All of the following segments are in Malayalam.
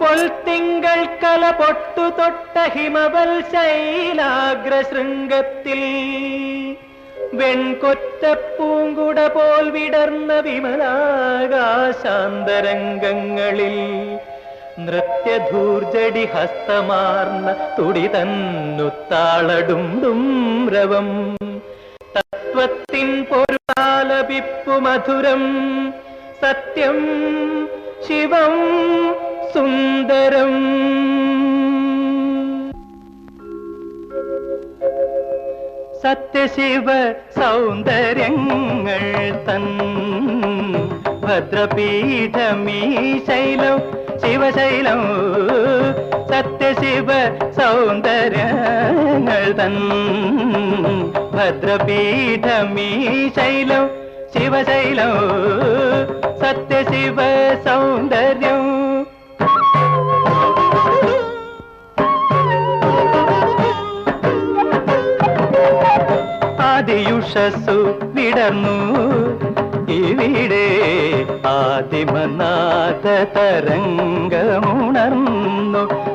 പൊൽത്തിങ്കൾ കല പൊട്ടു തൊട്ട ഹിമവൽ ശൈലാഗ്രശൃംഗത്തിൽ വെൺകൊറ്റപ്പൂങ്കുട പോൽ വിടർന്ന വിമലാകാശാന്തരംഗങ്ങളിൽ. നൃത്യധൂർജടി ഹസ്തമാർന്ന തുടി തന്നുത്താളടും രവം തത്വത്തിൻ പൊരുളാലപിപ്പു മധുരം. സത്യം ശിവം സുന്ദരം. സത്യശിവ സൗന്ദര്യങ്ങൾ തൻ ഭദ്രപീഠമീ ശൈലം ശിവശൈലം. സത്യശിവ സൗന്ദര്യങ്ങൾ തൻ ഭദ്രപീഠമീ ശൈലം ശിവശൈലം. സത്യശിവ സൗന്ദര്യം. ആദിയുഷസ്സു വിടർന്നു. ഇവിടെ ആദിമനാഥ തരംഗമുണർന്നു.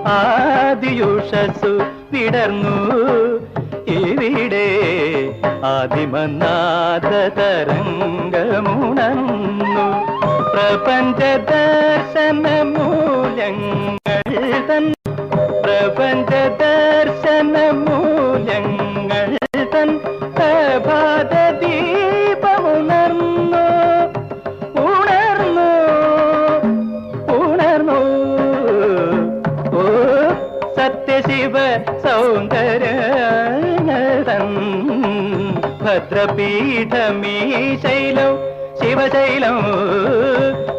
ആദിയുഷസ്സു വിടർന്നു. ഇവിടെ ആദിമനാഥ തരംഗമുണന്നു പ്രപഞ്ച ദർശന മൂല്യങ്ങൾ തൻ പ്രപഞ്ച ദർശന മൂല്യങ്ങൾ സത്യശിവ സൗന്ദര ഭദ്രപീഠമീ ശൈലം ശിവശൈലം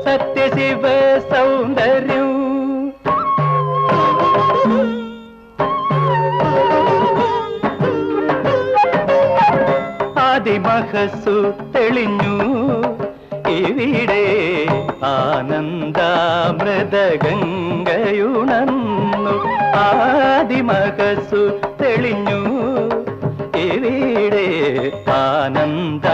സത്യശിവ സൗന്ദര്യം. ആദിമഹസു തെളിഞ്ഞു. ഇവിടെ ആനന്ദാമൃതഗംഗയുണർന്നു. ആദിമഹസു തെളിഞ്ഞു. ഇവിടെ തപസമാതി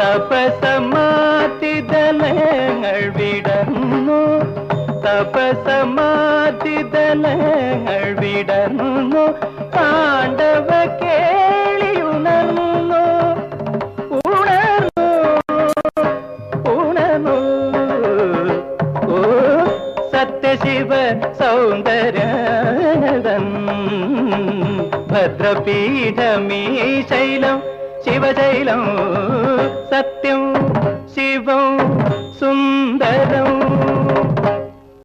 തപസമാതിദലങ്ങൾ വിടർന്നു. തപസമാതിദലങ്ങൾ വിടർന്നു. സത്യശിവ സൗന്ദര്യതൻ ഭദ്രപീഠമീ ശൈലം ശിവശൈലം സത്യം